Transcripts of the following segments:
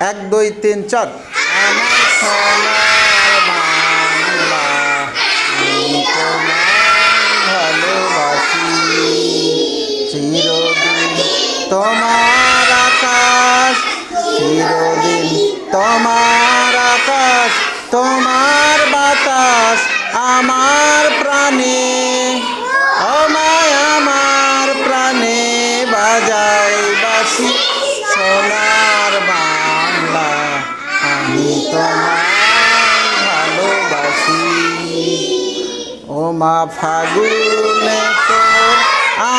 এক দুই তিন চার। আমার সোনার বাংলা আমি তোমায় ভালোবাসি চিরদিন তোমার আকাশ চিরদিন তোমার ও মা ফাগুনে তোর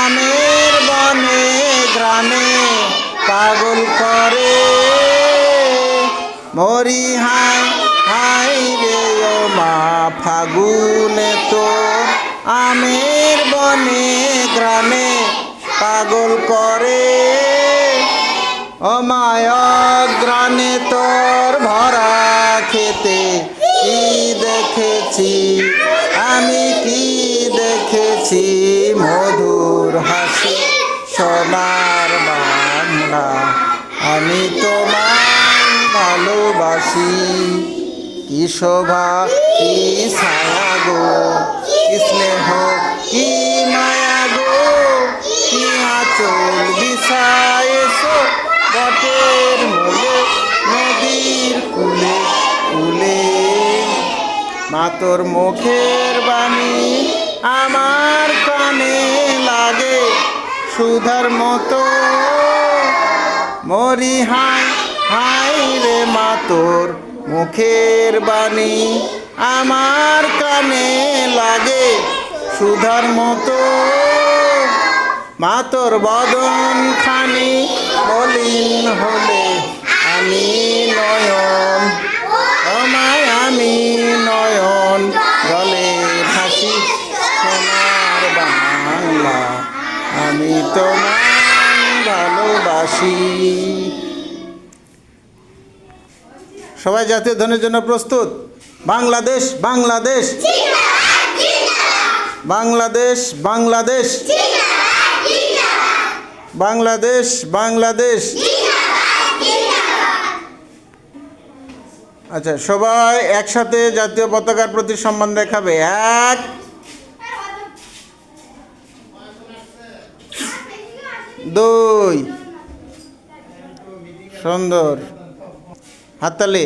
আমের বনে গ্রামে পাগল করে। মরি হাই হাই রে ও মা ফাগুনে তোর আমের বনে গ্রামে পাগল করে। ও মায়াগ্রানে তোর হাসি সোনার বাংলা। আমি তোমায় ভালোবাসি। কি শোভা, কি ছায়া গো? কি স্নেহ, কি মায়া গো? কি আচল বিছায়েছো বটের মূলে, নদীর কুলে কুলে। মা তোর মুখের বাণী আমার সুধার মতো। মরি হাই হাই রে মা, তোর মুখের বাণী আমার কানে লাগে। সুধার মতো। মা, তোর বদন খানি মলিন হলে আমি নয়ন। আমায় আমি নয়ন গলে হাসি সোনার বাংলা। আমি তোমায় ভালোবাসি। সবাই জাতীয় ধনের জন্য প্রস্তুত? বাংলাদেশ বাংলাদেশ। বাংলাদেশ বাংলাদেশ। বাংলাদেশ বাংলাদেশ। আচ্ছা সবাই একসাথে জাতীয় পতাকার প্রতি সম্মান দেখাবে। এক দুই। সুন্দর। হাততালি।